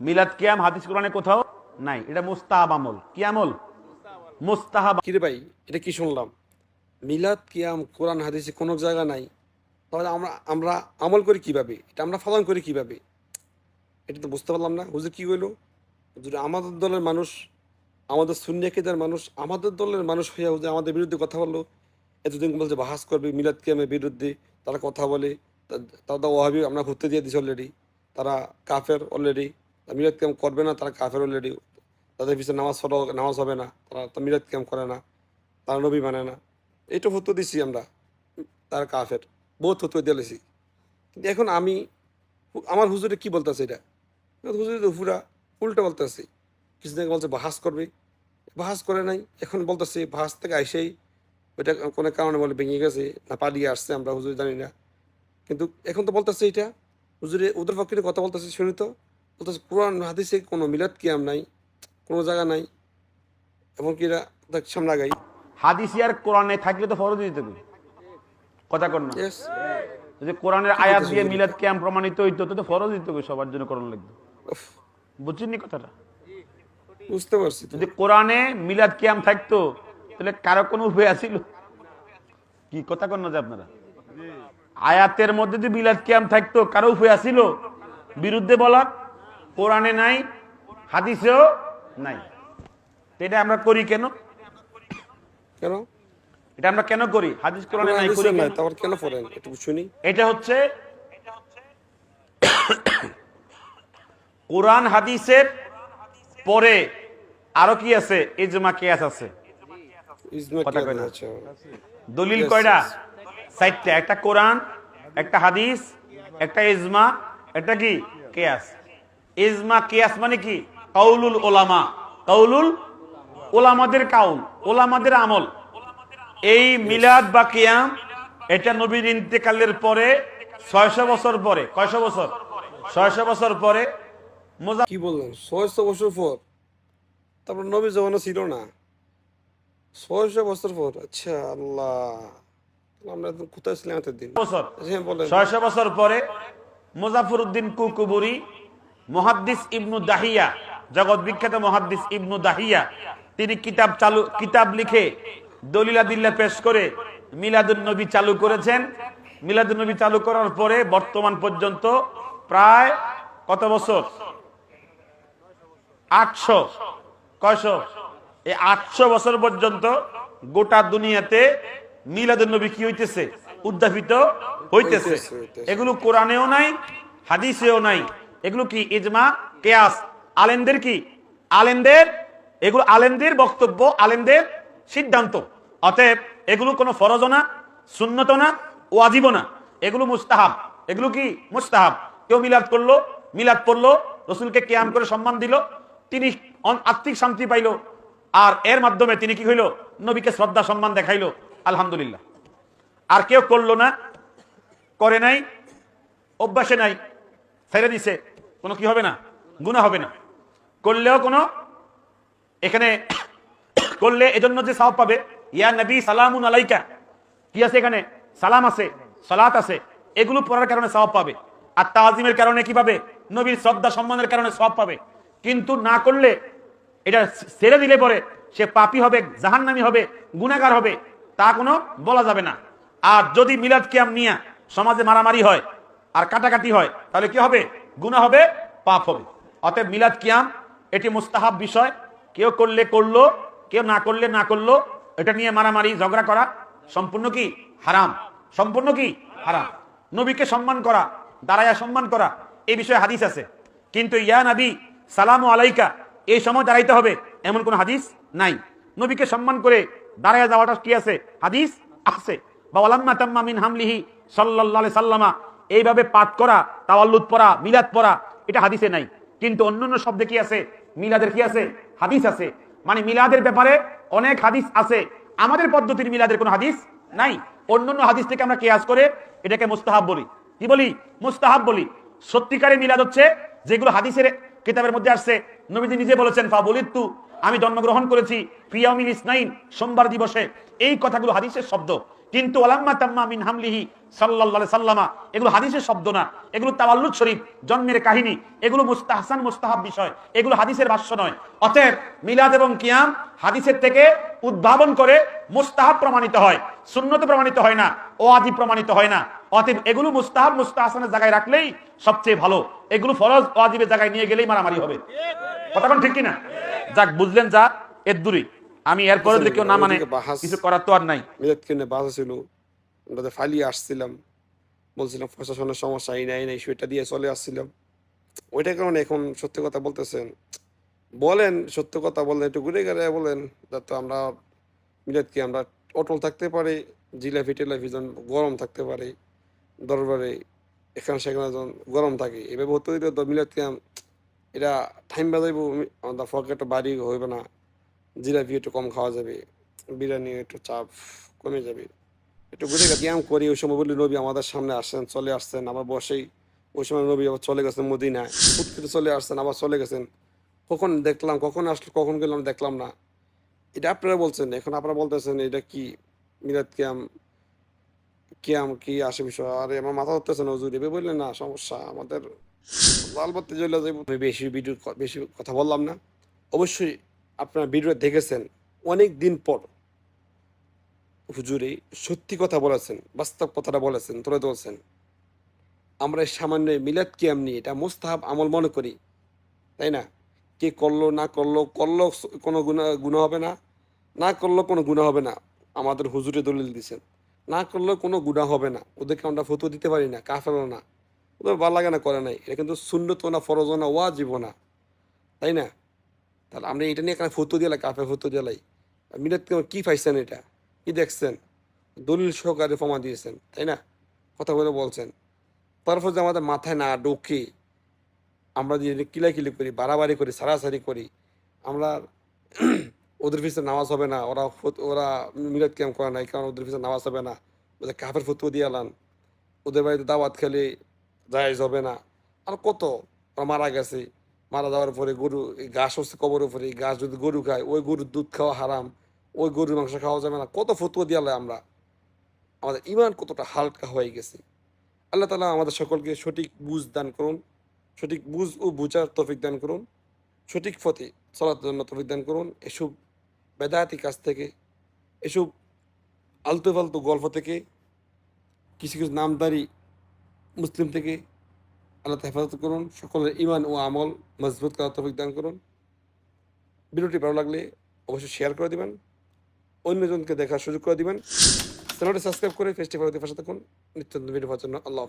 মিলাদ কিয়াম হাদিস কোরআনে কোথাও নাই। এটা মুস্তাহাব আমল। কি আমল? মুস্তাহাব কিরে ভাই, এটা কি শুনলাম? মিলাদ কিয়াম, কোরআন, হাদিসে কোনো জায়গা নাই। তাহলে আমরা আমরা আমল করি কীভাবে? এটা আমরা পালন করি কীভাবে? এটা তো বুঝতে পারলাম না। হুজুর কি কইলো? হুজুর, আমাদের দলের মানুষ, আমাদের সুন্নিয়াকিদের মানুষ, আমাদের দলের মানুষ হইয়া হুজুর আমাদের বিরুদ্ধে কথা বলল। এতদিন বলছে, বাহাস করবে মিলাদ কিয়ামের বিরুদ্ধে, তারা কথা বলে, তা- তারা ওহাবি আমরা ঘুরতে দিয়ে দিছি অলরেডি তারা কাফের অলরেডি মিলাদ ক্যাম্প করবে না, তারা কাফের অলরেডি তাদের পিছনে নামাজ পড়া, নামাজ হবে না। তারা মিলাদ ক্যাম্প করে না। তারা নবী মানে না। এইটা হতো দিছি আমরা। তার কাফের। বহুত হতো দিয়েছি কিন্তু এখন আমি, আমার হুজুরে কি বলতেছে এটা? হুজুরে পুরা উল্টো বলতেছে। কিছুদিন বলছে, বাহাস করবে? বাহাস করে নাই। এখন বলতেছে, বাহাস থেকে আইসেই ওইটা কোনো কারণে বলে ভেঙে গেছে না পালিয়ে আসছে, আমরা হুজুর জানি না। কিন্তু এখন তো বলতেছে এটা। হুজুরে ওদের পক্ষে কথা বলতেছে শুনি তো। বলতেছে কোরআন হাদিসে কোনো মিলাদ কিয়াম নাই কোনো জায়গা নাই এবং কি এরা সামনে আগাই। হাদিস আর কোরআনে থাকলে তো ফরজ দিতে কথা কর না। যদি কোরআনের আয়াত দিয়ে মিলাদ কিয়াম প্রমাণিত হইতো তো ফরজ দিতে সবার জন্য কোরআন লাগবে বুঝছেন কথাটা? বুঝতে পারছি যদি কোরআনে মিলাদ কিয়াম থাকতো তাহলে কারও কোনো উপায় আছিল? কি কথা কর না যে আপনারা? আয়াতের মধ্যে যদি মিলাদ কিয়াম থাকতো কারও উপায় আছিল? বিরুদ্ধে বলার? কোরআনে নাই হাদিসেও নাই। এটা আমরা করি কেন? কেন? এটা আমরা কেন করি? হাদিস কোরআনে নাই করি কেন? তারপর কেন পড়েন? একটু শুনি। এটা হচ্ছে কোরআন হাদিসের পরে আরও কি আছে? ইজমা কিয়াস আছে। ইজমা কি কয় আছে। দলিল কয়টা. চারটা। একটা কোরআন একটা হাদিস একটা ইজমা একটা কি? কেয়াস। ইজমা কেয়াস মানে কি? কাউলুল ওলামা কাউলুল ওলামাদের কাউল ওলামাদের আমল। এই মিলাদ বা কিয়াম এটা নবীর ইন্তেকালের পরে ছয়শো বছর পরে কয়শ বছর? ছয়শো বছর পরে মোজা কি বললেন? ছয়শো বছর পর? তারপর নবী জমানো ছিল না। ছয়শো বছর পর? আচ্ছা আল্লাহ। আমরা কোথায় ছিলাম এতদিন? বছর। হ্যাঁ ছয়শো বছর পরে মুজাফর উদ্দিন কুকুবুরি মহাদ্দিস ইবনু দাহিয়া জগৎ বিখ্যাত মহাদ্দিস ইবনু দাহিয়া তিনি কিতাব চালু কিতাব লিখে দলিলাদিল্লা পেশ করে মিলাদুন নবী চালু করেছেন। মিলাদুন নবী চালু করার পরে বর্তমান পর্যন্ত প্রায় কত বছর? আটশো। কয়শো? এই আটশো বছর পর্যন্ত গোটা দুনিয়াতে মিলাদুন নবী কি হইতেছে? উদ্যাপিত হইতেছে। এগুলো কোরআনেও নাই হাদিসেও নাই। এগুলো কি ইজমা, কেয়াস? আলেমদের কি? আলেমদের, এগুলো আলেমদের বক্তব্য, আলেমদের সিদ্ধান্ত। অতএব এগুলো কোনো ফরজ না সুন্নত না ওয়াজিব না। এগুলো মুস্তাহাব। এগুলো কি মুস্তাহাব? কেউ মিলাদ করল, মিলাদ পড়ল, রসুলকে কেয়াম করে সম্মান দিল, তিনি আত্মিক শান্তি পাইল, আর এর মাধ্যমে তিনি কি হইল? নবীকে শ্রদ্ধা, সম্মান দেখাইলো। আলহামদুলিল্লাহ। আর কেউ করল না, করে নাই, অভ্যাসে নাই। ছেড়ে দিছে। কোনো কি হবে না? গুণা হবে না। করলেও কোনো, এখানে করলে এজন্য যে সাহাব পাবে, ইয়া নবী সালামুন আলাইকা। কি আছে এখানে? সালাম আছে, সালাত আছে। এগুলো পড়ার কারণে সওয়াব পাবে। আর তাজিমের কারণে কি পাবে? নবীর শ্রদ্ধা, সম্মানের কারণে সওয়াব পাবে। কিন্তু না করলে, এটা ছেড়ে দিলে পরে সে পাপী হবে, জাহান্নামী হবে, গুনাহগার হবে, তা কোনো বলা যাবে না। আর যদি মিলাদ কিয়াম নিয়ে সমাজে মারামারি হয় আর কাটাকাটি হয়, তাহলে কি হবে? গুনাহ হবে, পাপ হবে। অতএব মিলাদ কিয়াম, এটি মুস্তাহাব বিষয়। কেউ করলে করল, কেউ না করলে না করল, এটা নিয়ে মারামারি, ঝগড়া করা সম্পূর্ণ কি? হারাম। সম্পূর্ণ কি? হারাম। নবীকে সম্মান করা, দাঁড়ায়া সম্মান করা, এই বিষয়ে হাদিস আছে। কিন্তু ইয়া নবী, সালাম আলাইকা, এই সময় দাঁড়াইতে হবে, এমন কোন হাদিস নাই। নবীকে সম্মান করে দাঁড়ায়া যাওয়াটা কি আছে? হাদিস আছে। বা ওয়ালাম্মা তাম্মা মিন হামলিহি সাল্লাল্লাহু আলাইহি সাল্লামা এইভাবে পাঠ করা, তাওয়াল্লুদ পড়া, মিলাদ পড়া, এটা হাদিসে নাই। কিন্তু অন্যান্য শব্দে কি আছে? মিলাদের কি আছে? হাদিস আছে। মানে মিলাদের ব্যাপারে অনেক হাদিস আছে। আমাদের পদ্ধতির মিলাদের কোনো হাদিস নাই। অন্যান্য হাদিস থেকে আমরা কেয়াজ করে এটাকে মুস্তাহাব বলি। কি বলি? মুস্তাহাব বলি। সত্যিকারে মিলাদ হচ্ছে যেগুলো হাদিসের কিতাবের মধ্যে আসছে। নবীজি নিজে বলেছেন ফা বলিত্তু আমি জন্মগ্রহণ করেছি ফিয়ামিল ইসনাইন, সোমবার দিবসে। এই কথাগুলো হাদিসের শব্দ। কিন্তু ওলাম্মা তাম্মা মিন হামলিহি সাল্লাল্লাহু সাল্লামা, এগুলো হাদিসের শব্দ না। এগুলো তাওয়াল্লুদ শরীফ, জন্মের কাহিনী। এগুলো মুস্তাহসান, মুস্তাহাব বিষয়। এগুলো হাদিসের ভাষ্য নয়। অতএব মিলাদ এবং কিয়াম হাদিসের থেকে উদ্ভাবন করে মুস্তাহাব প্রমাণিত হয়। সুন্নত প্রমাণিত হয় না। ও আদি প্রমাণিত হয় না। অতএব এগুলো মুস্তাহাব, মুস্তাহসানের জায়গায় রাখলেই সবচেয়ে ভালো। এগুলো ফরজ ও আদিবের জায়গায় নিয়ে গেলেই মারামারি হবে। কথাক্ষণ ঠিক কিনা? যাক, বুঝলেন যা, এর দূরই। আমি এরপরে যদি কেউ না মানে কিছু করার তো আর নাই। মিলাদ কিনে বাসা ছিল তো ফালিয়ে আসছিলাম। বলছিলাম প্রশাসনের সমস্যা এই নাই নাই সেটা দিয়ে চলে আসছিলাম। ওইটার কারণে এখন সত্যি কথা বলতেছেন। বলেন সত্য কথা বলেন একটু ঘুরে গেলে বলেন যাতে আমরা মিলাদকে আমরা অটল থাকতে পারি জিলাপি টিলাপি যেন গরম থাকতে পারে দরবারে এখানে সেখানে যেন গরম থাকে। এভাবে হতে হইলে তো মিলাদকে এটা টাইম বাজাইব আমাদের ফকেটে বাড়ি হইবে না। জিলাপি একটু কম খাওয়া যাবে, বিরিয়ানি একটু চাপ কমে যাবে। একটু ঘুরে ব্যায়াম করি, ওই সময় বলি নবী আমাদের সামনে আসছেন, চলে আসছেন, আবার বসেই। ওই সময় নবী আবার চলে গেছেন মদিনায় করে চলে আসছেন, আবার চলে গেছেন। কখন দেখলাম, কখন আসলো, কখন গেলাম দেখলাম না। এটা আপনারা বলছেন, এখন আপনারা বলতেছেন, এটা কি মিরাত কিয়াম? কিয়াম কি আসে বিষয়? আরে, আমার মাথা ধরতেছে না, হুজুর বললেন না, সমস্যা, আমাদের লাল বাতি জ্বলে যাইব। বেশি ভিডিও বেশি কথা বললাম না। অবশ্যই আপনারা ভিডিও দেখেছেন, অনেক দিন পর হুজুরে সত্যি কথা বলেছেন, বাস্তব কথাটা বলেছেন, তুলে ধরছেন। আমরা সামান্য মিলাদ কিয়াম নিয়ে এটা মোস্তাহাব আমল মনে করি, তাই না? কে করল, না করল করল কোনো গুণা গুণা হবে না না করল কোনো গুণা হবে না, আমাদের হুজুরে দলিল দিছেন। না করলেও কোনো গুণা হবে না, ওদেরকে আমরা ফটো দিতে পারি না কাফেরও না। ওদের ভালো লাগে না, করে নাই। এটা কিন্তু শূন্যত না ফরজ না ওয়াজিব না, তাই না? তাহলে আমরা এটা নিয়ে এখানে ফটো দিলাই কাফে ফটো দিলাই। মিলাদ কিয়াম কি পাইছেন এটা? কি দেখছেন? দলিল সহকারে প্রমাণ দিয়েছেন, তাই না? কথা বলে বলছেন। তারপর যে আমাদের মাথায় না ডোকে আমরা যে কিলাকিলি করি, বাড়াবাড়ি করি, সারাসারি করি, আমরা ওদের পিছনে নামাজ হবে না, ওরা ফত- ওরা মিলাদ ক্যাম্প করে নাই, কারণ ওদের পিছনে নামাজ হবে না। ওদের কাফের ফতুয়া দিয়ে আলান ওদের বাড়িতে দাওয়াত খেলে জায়েজ হবে না। আর কত? ওরা মারা গেছে। মারা যাওয়ার পরে গরু, এই ঘাস হচ্ছে কবর উপরে, এই ঘাস যদি গরু খায়, ওই গরুর দুধ খাওয়া হারাম, ওই গরুর মাংস খাওয়া যাবে না। কত ফতুয়া দিয়ে আমরা, আমাদের ইমান কতটা হালকা হয়ে গেছে। আল্লাহ তালা আমাদের সকলকে সঠিক বুঝ দান করুন, সঠিক বুঝ ও বুঝার তফিক দান করুন, সঠিক পথে চলার জন্য তফিক দান করুন। এসব বেদায়াতি কাজ থেকে, এসব আলতু ফালতু গল্প থেকে, কিছু কিছু নামদারি মুসলিম থেকে আল্লাহ হেফাজত করুন, সকলের ইমান ও আমল মজবুত করার তফিক দান করুন। ভিডিওটি ভালো লাগলে অবশ্যই শেয়ার করে দিবেন, অন্যজনকে দেখার সুযোগ করে দিবেন। চ্যানেলটি সাবস্ক্রাইব করে ফেস্টিভ্যাল পাশে থাকুন। নিত্য ভিডিও পাওয়ার জন্য আল্লাহ হাফিজ।